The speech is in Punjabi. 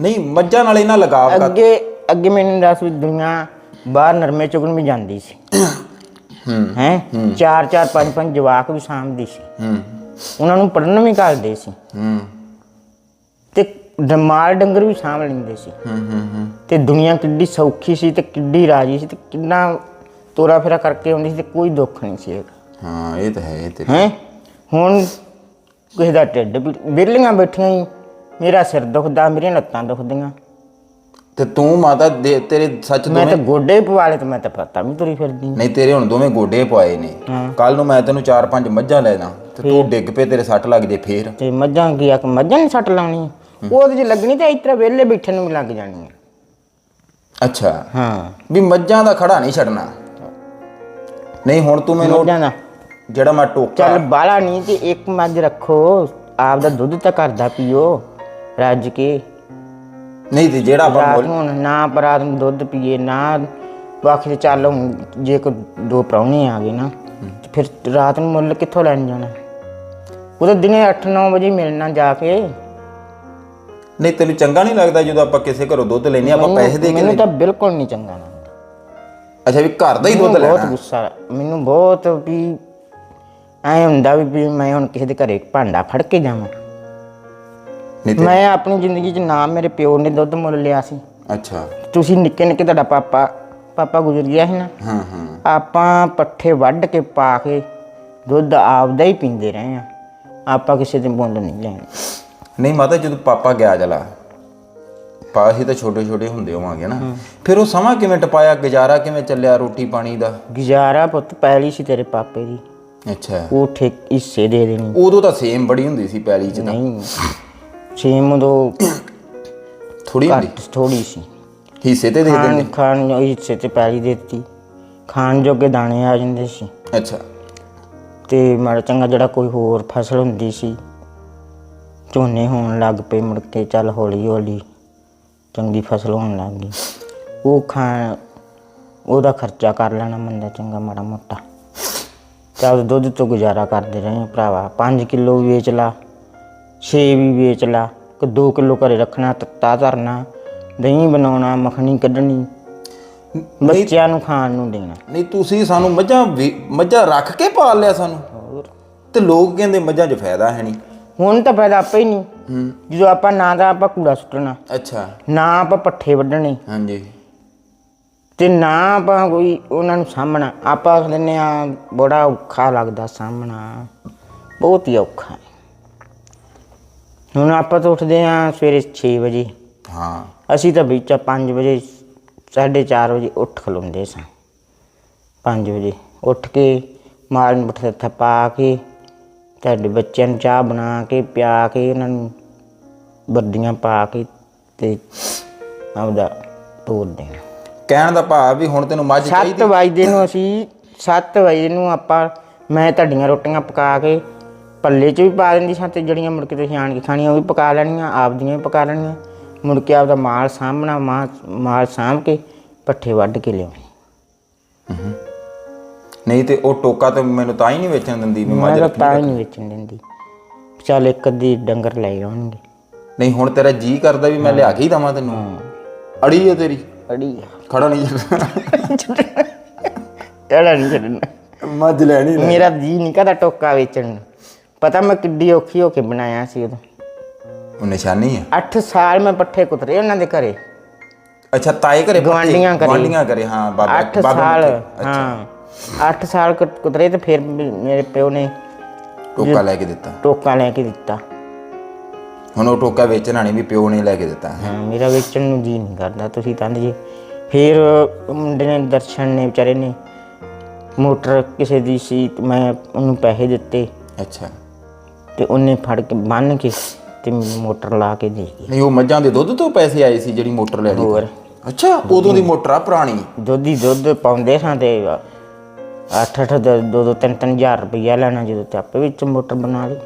ਨਹੀਂ ਮੱਝਾਂ ਨਾਲ ਇਹਨਾਂ ਲਗਾਵ ਕਰ ਅੱਗੇ ਅੱਗੇ ਮੈਨੂੰ ਦੱਸ ਵੀ ਦੁਨੀਆ ਬਾਹਰ ਨਰਮੇ ਚੁਗਣ ਵੀ ਜਾਂਦੀ ਸੀ। ਹੂੰ ਹੈ? ਚਾਰ ਚਾਰ ਪੰਜ ਪੰਜ ਜਵਾਕ ਵੀ ਸਾਂਭਦੀ ਸੀ। ਹੂੰ। ਉਹਨਾਂ ਨੂੰ ਪੜਨ ਵੀ ਕਰਦੇ ਸੀ। ਹੂੰ। ਤੇ ਦਮਾਲ ਡੰਗਰ ਵੀ ਸਾਂਭ ਲੈਂਦੇ ਸੀ। ਹੂੰ ਹੂੰ ਹੂੰ। ਤੇ ਦੁਨੀਆ ਕਿੱਡੀ ਸੌਖੀ ਸੀ ਤੇ ਕਿੱਡੀ ਰਾਜੀ ਸੀ ਤੇ ਕਿੰਨਾ ਤੋਰਾ ਫੇਰਾ ਕਰਕੇ ਆਉਂਦੀ ਸੀ ਤੇ ਕੋਈ ਦੁੱਖ ਨਹੀਂ ਸੀ ਹਾਂ ਇਹ ਤਾਂ ਹੈ ਇਹ ਤੇ ਹੈ? ਹੁਣ ਕਿਸੇ ਦਾ ਢਿੱਡ ਵੀ ਵਿਰਲੀਆਂ ਬੈਠੀਆਂ ਹੀ ਮੇਰਾ ਸਿਰ ਦੁਖਦਾ ਮੇਰੀਆਂ ਲੱਤਾਂ ਦੁਖਦੀਆਂ। ਤੇ ਤੂੰ ਮਾਤਾ ਦੇ- ਤੇਰੇ ਸੱਚ ਮੈਂ ਦੋਵੇਂ ਤਾਂ ਗੋਡੇ ਪਵਾ ਲਏ ਤੇ ਮੈਂ ਤਾਂ ਪਤਾ ਵੀ ਤੁਰੀ ਫਿਰਦੀ। ਨਹੀਂ ਤੇਰੇ ਹੁਣ ਦੋਵੇਂ ਗੋਡੇ ਪਵਾਏ ਨੇ। ਕੱਲ ਨੂੰ ਮੈਂ ਤੈਨੂੰ ਚਾਰ ਪੰਜ ਮੱਝਾਂ ਲੈ ਦਾਂ ਤੇ ਤੂੰ ਡਿੱਗ ਪਏ ਤੇਰੇ ਸੱਟ ਲੱਗ ਜੇ ਫੇਰ। ਤੇ ਮੱਝਾਂ ਕੀ ਆ ਕਿ ਮੱਝਾਂ ਨਹੀਂ ਸੱਟ ਲਾਉਣੀ। ਉਹਦੇ ਜੇ ਲੱਗਣੀ ਤੇ ਇਸ ਤਰ੍ਹਾਂ ਵਿਹਲੇ ਬੈਠੇ ਨੂੰ ਵੀ ਲੱਗ ਜਾਣੀ ਹੈ ਅੱਛਾ। ਹਾਂ। ਵੀ ਮੱਝਾਂ ਦਾ ਖੜਾ ਨਹੀਂ ਛੱਡਣਾ। ਨਹੀਂ ਹੁਣ ਤੂੰ ਮੈਨੂੰ ਮੱਝਾਂ ਦਾ। ਜਿਹੜਾ ਮੈਂ ਟੋਕਾ ਚੱਲ ਬਾਲਾ ਨਹੀਂ ਤੇ ਇੱਕ ਮੱਝ ਰੱਖੋ। ਆਪ ਦਾ ਦੁੱਧ ਤਾਂ ਘਰ ਦਾ ਪੀਓ। ਰੱਜ ਕੇ। ਨਹੀਂ ਤੇ ਜਿਹੜਾ ਆਪਾਂ ਰਾਤ ਮੁੱਲ ਨੂੰ ਹੁਣ ਨਾ ਪਰਾਤ ਨੂੰ ਦੁੱਧ ਪੀਏ ਨਾ ਬਾਕੀ ਤੇ ਚੱਲ ਹੁਣ ਜੇ ਕੋ ਦੋ ਪ੍ਰਾਹੁਣੇ ਆ ਗਏ ਨਾ ਤੇ ਫਿਰ ਰਾਤ ਨੂੰ ਮੁੱਲ ਕਿੱਥੋਂ ਲੈਣ ਜਾਣਾ? ਉਹਦੇ ਦਿਨੇ 8-9 ਵਜੇ ਮਿਲਣਾ ਜਾ ਕੇ। ਨਹੀਂ ਤੈਨੂੰ ਚੰਗਾ ਨਹੀਂ ਲੱਗਦਾ ਜਦੋਂ ਆਪਾਂ ਕਿਸੇ ਘਰੋਂ ਦੁੱਧ ਲੈਨੇ ਆਪਾਂ ਪੈਸੇ ਦੇ ਕੇ ਮੈਨੂੰ ਤਾਂ ਬਿਲਕੁਲ ਨਹੀਂ ਚੰਗਾ ਲੱਗਦਾ। ਅੱਛਾ ਵੀ ਘਰ ਦਾ ਹੀ ਦੁੱਧ ਮੈਨੂੰ ਬਹੁਤ ਲੈਣਾ। ਗੁੱਸਾ ਮੈਨੂੰ ਬਹੁਤ ਵੀ ਐ ਹੁੰਦਾ ਵੀ ਵੀ ਮੈਂ ਹੁਣ ਕਿਸੇ ਦੇ ਘਰੇ ਭਾਂਡਾ ਫੜ ਕੇ ਜਾਵਾਂ। ਨਹੀਂ ਤੇ ਮੈਂ ਆਪਣੀ ਜ਼ਿੰਦਗੀ 'ਚ ਨਾ ਮੇਰੇ ਪਿਓ ਨੇ ਦੁੱਧ ਮੁੱਲ ਲਿਆ ਸੀ। ਅੱਛਾ। ਤੁਸੀਂ ਨਿੱਕੇ ਨਿੱਕੇ ਤੁਹਾਡਾ ਪਾਪਾ ਪਾਪਾ ਗੁਜ਼ਰ ਗਿਆ ਸੀ ਨਾ। ਹਾਂ ਹਾਂ। ਆਪਾਂ ਪੱਠੇ ਵੱਢ ਕੇ ਪਾ ਕੇ ਦੁੱਧ ਆਪਦਾ ਹੀ ਪੀਂਦੇ ਰਹੇ ਆ ਆਪਾਂ ਕਿਸੇ ਦੇ ਮੁੱਲ ਨਹੀਂ ਲੈਣੇ। ਨਹੀਂ ਮਾਤਾ ਜਦੋਂ ਪਾਪਾ ਗਿਆ ਜਲਾ ਪਾ ਅਸੀਂ ਤਾਂ ਛੋਟੇ ਛੋਟੇ ਹੁੰਦੇ ਹੋਵਾਂਗੇ ਨਾ। ਫਿਰ ਉਹ ਸਮਾਂ ਕਿਵੇਂ ਟਪਾਇਆ ਗੁਜ਼ਾਰਾ ਕਿਵੇਂ ਚੱਲਿਆ ਰੋਟੀ ਪਾਣੀ ਦਾ? ਗੁਜ਼ਾਰਾ ਪੁੱਤ ਪੈਲੀ ਸੀ ਤੇਰੇ ਪਾਪੇ ਦੀ। ਅੱਛਾ। ਉਹ ਠੇਕ ਹਿੱਸੇ ਦੇ ਦੇਣੀ। ਉਦੋਂ ਤਾਂ ਸੇਮ ਬੜੀ ਹੁੰਦੀ ਸੀ ਪੈਲੀ 'ਚ ਤਾਂ। ਨਹੀਂ। ਛੇਮ ਉਦੋਂ ਥੋੜੀ ਹੁੰਦੀ? ਘੱਟ ਥੋੜੀ ਸੀ। ਹਿੱਸੇ ਤੇ ਦੇ ਖਾਣ ਦਿੰਦੇ ਖਾਣ ਨੂੰ ਹਿੱਸੇ ਤੇ ਪੈਲੀ ਦੇ ਦਿੱਤੀ। ਖਾਣ ਜੋਗੇ ਦਾਣੇ ਆ ਜਾਂਦੇ ਸੀ। ਅੱਛਾ। ਤੇ ਮਾੜਾ ਚੰਗਾ ਜਿਹੜਾ ਕੋਈ ਹੋਰ ਫਸਲ ਹੁੰਦੀ ਸੀ ਝੋਨੇ ਹੋਣ ਲੱਗ ਪਏ ਮੁੜ ਕੇ ਚੱਲ ਹੌਲੀ ਹੌਲੀ ਚੰਗੀ ਫਸਲ ਹੋਣ ਲੱਗ ਗਈ। ਉਹ ਖਾਣ ਉਹਦਾ ਖਰਚਾ ਕਰ ਲੈਣਾ ਮੰਦਾ ਚੰਗਾ ਮਾੜਾ ਮੋਟਾ। ਚੱਲ ਦੁੱਧ ਤੋਂ ਗੁਜ਼ਾਰਾ ਕਰਦੇ ਰਹੇ ਭਰਾਵਾ। 5 ਕਿਲੋ ਵੇਚ ਲਾ। 6 ਵੀ ਵੇਚ ਲਾ ਕਿ 2 ਕਿਲੋ ਘਰੇ ਰੱਖਣਾ ਤੱਤਾ ਧਰਨਾ ਦਹੀਂ ਬਣਾਉਣਾ ਮੱਖਣੀ ਕੱਢਣੀ ਬੱਚਿਆਂ ਨੂੰ ਖਾਣ ਨੂੰ ਦੇਣਾ। ਨਹੀਂ ਤੁਸੀਂ ਸਾਨੂੰ ਮੱਝਾਂ ਵੀ- ਮੱਝਾਂ ਰੱਖ ਕੇ ਪਾਲ ਲਿਆ ਸਾਨੂੰ। ਤੇ ਲੋਕ ਕਹਿੰਦੇ ਮੱਝਾਂ 'ਚ ਫਾਇਦਾ ਹੈ ਨਹੀਂ। ਹੁਣ ਤਾਂ ਫਾਇਦਾ ਆਪੇ ਹੀ ਨਹੀਂ। ਜਦੋਂ ਆਪਾਂ ਨਾ ਤਾਂ ਆਪਾਂ ਕੂੜਾ ਸੁੱਟਣਾ ਅੱਛਾ। ਨਾ ਆਪਾਂ ਪੱਠੇ ਵੱਢਣੇ। ਹਾਂਜੀ। ਤੇ ਨਾ ਆਪਾਂ ਕੋਈ ਉਹਨਾਂ ਨੂੰ ਸਾਹਮਣਾ ਆਪਾਂ ਆਖ ਦਿੰਦੇ ਆ ਬੜਾ ਔਖਾ ਲੱਗਦਾ ਸਾਹਮਣਾ ਬਹੁਤ ਹੀ ਔਖਾ। ਹੈ। ਹੁਣ ਆਪਾਂ ਤਾਂ ਉੱਠਦੇ ਆ ਸਵੇਰੇ 6 ਵਜੇ। ਹਾਂ। ਅਸੀਂ ਤਾਂ ਵਿੱਚਾ 5 ਵਜੇ 4:30 ਵਜੇ ਉੱਠ ਖਲੋਂਦੇ ਸਾਂ। 5 ਵਜੇ ਉੱਠ ਕੇ ਮਾਲ ਨੂੰ ਬੱਠਾ ਥਪਾ ਕੇ ਤੁਹਾਡੇ ਬੱਚਿਆਂ ਨੂੰ ਚਾਹ ਬਣਾ ਕੇ ਪਿਆ ਕੇ ਉਹਨਾਂ ਨੂੰ ਵਰਦੀਆਂ ਪਾ ਕੇ ਤੇ ਆਪਦਾ ਤੋਰ ਦੇਣਾ। ਕਹਿਣ ਦਾ ਭਾਵ ਵੀ ਹੁਣ ਤੈਨੂੰ ਮੱਝ 7 ਚਾਹੀਦੀ ਵਜੇ ਨੂੰ ਅਸੀਂ 7 ਵਜੇ ਨੂੰ ਆਪਾਂ ਮੈਂ ਤੁਹਾਡੀਆਂ ਰੋਟੀਆਂ ਪਕਾ ਕੇ ਪੱਲੇ 'ਚ ਵੀ ਪਾ ਦਿੰਦੀ ਸਾਂ ਤੇ ਜਿਹੜੀਆਂ ਮੁੜ ਕੇ ਤੁਸੀਂ ਆਣ ਕੇ ਖਾਣੀਆਂ ਉਹ ਵੀ ਪਕਾ ਲੈਣੀਆਂ ਆਪਦੀਆਂ ਵੀ ਪਕਾ ਲੈਣੀਆਂ। ਮੁੜ ਕੇ ਆਪਦਾ ਮਾਲ ਸਾਂਭਣਾ ਮਾਲ ਸਾਂਭ ਕੇ ਪੱਠੇ ਵੱਢ ਕੇ ਲਿਆਉਣੇ। ਨਹੀਂ ਤੇ ਉਹ ਟੋਕਾ ਤੇ ਮੈਨੂੰ ਤਾਂ ਹੀ ਨਹੀਂ ਵੇਚਣ ਦਿੰਦੀ ਮੱਝ ਮੈਂ ਤਾਂ ਹੀ ਨਹੀਂ ਵੇਚਣ ਦਿੰਦੀ। ਚੱਲ ਇੱਕ ਅੱਧੀ ਡੰਗਰ ਲੈ ਆਉਣਗੇ। ਨਹੀਂ ਹੁਣ ਤੇਰਾ ਜੀ ਕਰਦਾ ਵੀ ਮੈਂ ਲਿਆ ਕੇ ਹੀ ਦਵਾਂ ਤੈਨੂੰ। ਅੜੀ ਹੈ ਤੇਰੀ। ਅੜੀ ਖੜਾ ਨਹੀਂ ਛੱਡਣਾ। ਨਹੀਂ ਛੱਡਣਾ। ਮੱਝ ਲੈਣੀ ਮੇਰਾ ਜੀ ਨਹੀਂ ਕਹਦਾ ਟੋਕਾ ਵੇਚਣ ਨੂੰ। ਪਤਾ ਮੈਂ ਕਿੱਡੀ ਔਖੀ ਹੋ ਕੇ ਬਣਾਇਆ ਸੀ ਉਦੋਂ। ਉਹ ਨਿਸ਼ਾਨੀ ਹੈ 8 ਸਾਲ ਮੈਂ ਪੱਠੇ ਕੁਤਰੇ ਉਹਨਾਂ ਦੇ ਘਰੇ। ਅੱਛਾ ਤਾਏ ਘਰੇ ਗੁਆਂਢੀਆਂ ਘਰੇ। ਗੁਆਂਢੀਆਂ ਘਰੇ ਹਾਂ ਬਾਬਾ 8 ਬਾਬੇ ਸਾਲ। ਹਾਂ। 8 ਸਾਲ ਕੁਤਰੇ ਤੇ ਫਿਰ ਮੇਰੇ ਪਿਓ ਨੇ ਟੋਕਾ ਲੈ ਕੇ ਦਿੱਤਾ। ਟੋਕਾ ਲੈ ਕੇ ਦਿੱਤਾ। ਹੁਣ ਉਹ ਟੋਕਾ ਵੇਚਣਾ ਨਹੀਂ ਵੀ ਪਿਓ ਨੇ ਲੈ ਕੇ ਦਿੱਤਾ। ਹਾਂ ਮੇਰਾ ਵੇਚਣ ਨੂੰ ਜੀ ਨਹੀਂ ਕਰਦਾ ਤੁਸੀਂ ਤਾਂ ਜੀ। ਫਿਰ ਮੁੰਡੇ ਨੇ ਦਰਸ਼ਨ ਨੇ ਵਿਚਾਰੇ ਨੇ ਮੋਟਰ ਕਿਸੇ ਦੀ ਸੀ ਮੈਂ ਉਹਨੂੰ ਪੈਸੇ ਦਿੱਤੇ। ਅੱਛਾ। ਤੇ ਉਹਨੇ ਫੜ ਕੇ ਬੰਨ ਕੇ ਤੇ ਮੋਟਰ ਲਾ ਕੇ ਦੇ ਗਈ। ਨਹੀਂ ਉਹ ਮੱਝਾਂ ਦੇ ਦੁੱਧ ਤੋਂ ਪੈਸੇ ਆਏ ਸੀ ਜਿਹੜੀ ਮੋਟਰ ਲੈ ਲਈ ਹੋਰ। ਅੱਛਾ ਉਦੋਂ ਦੀ ਮੋਟਰ ਆ ਪੁਰਾਣੀ? ਦੁੱਧ ਹੀ ਦੁੱਧ ਪਾਉਂਦੇ ਸਾਂ ਤੇ 8 8 ਦੋ ਦੋ ਤਿੰਨ ਤਿੰਨ ਹਜ਼ਾਰ ਰੁਪਈਆ ਲੈਣਾ ਜਦੋਂ ਤੇ ਆਪੇ ਵਿੱਚ ਮੋਟਰ ਬਣਾ ਲਈ।